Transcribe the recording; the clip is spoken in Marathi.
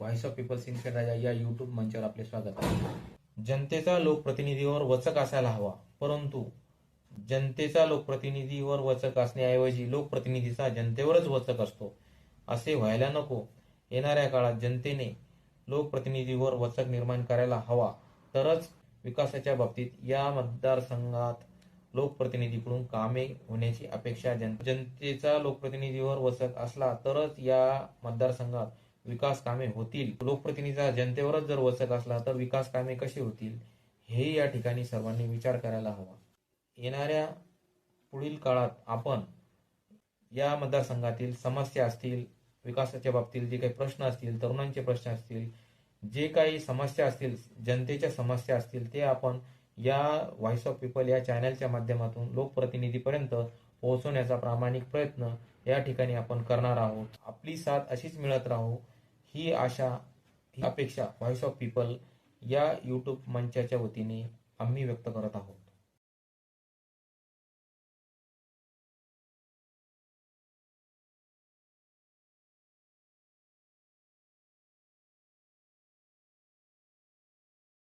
Voice of peoples in Raja या युट्यूब मंचावर आपले स्वागत आहे. जनतेचा लोकप्रतिनिधीवर वचक असायला हवा. परंतु जनतेचा लोकप्रतिनिधीवर वचक असण्याऐवजी लोकप्रतिनिधीचा जनतेवरच वचक असतो. असे व्हायला नको. येणाऱ्या काळात जनतेने लोकप्रतिनिधीवर वचक निर्माण करायला हवा. तरच विकासाच्या बाबतीत या मतदारसंघात लोकप्रतिनिधीकडून कामे होण्याची अपेक्षा जनतेचा लोकप्रतिनिधीवर वचक असला तरच या मतदारसंघात विकास कामे होतील. लोकप्रतिनिधीचा जनतेवरच जर वचक असला तर विकास कामे कशी होतील हे या ठिकाणी सर्वांनी विचार करायला हवा. येणाऱ्या पुढील काळात आपण या मतदारसंघातील समस्या असतील विकासाच्या बाबतीत जे काही प्रश्न असतील तरुणांचे प्रश्न असतील जे काही समस्या असतील जनतेच्या समस्या असतील ते आपण या व्हॉइस ऑफ पीपल या चॅनलच्या माध्यमातून लोकप्रतिनिधीपर्यंत पोहोचवण्याचा प्रामाणिक प्रयत्न या ठिकाणी आपण करणार आहोत. आपली साथ अशीच मिळत राहू ही आशा ही अपेक्षा व्हॉइस ऑफ पीपल या यूट्यूब मंचाच्या वतीने आम्ही व्यक्त करत आहोत.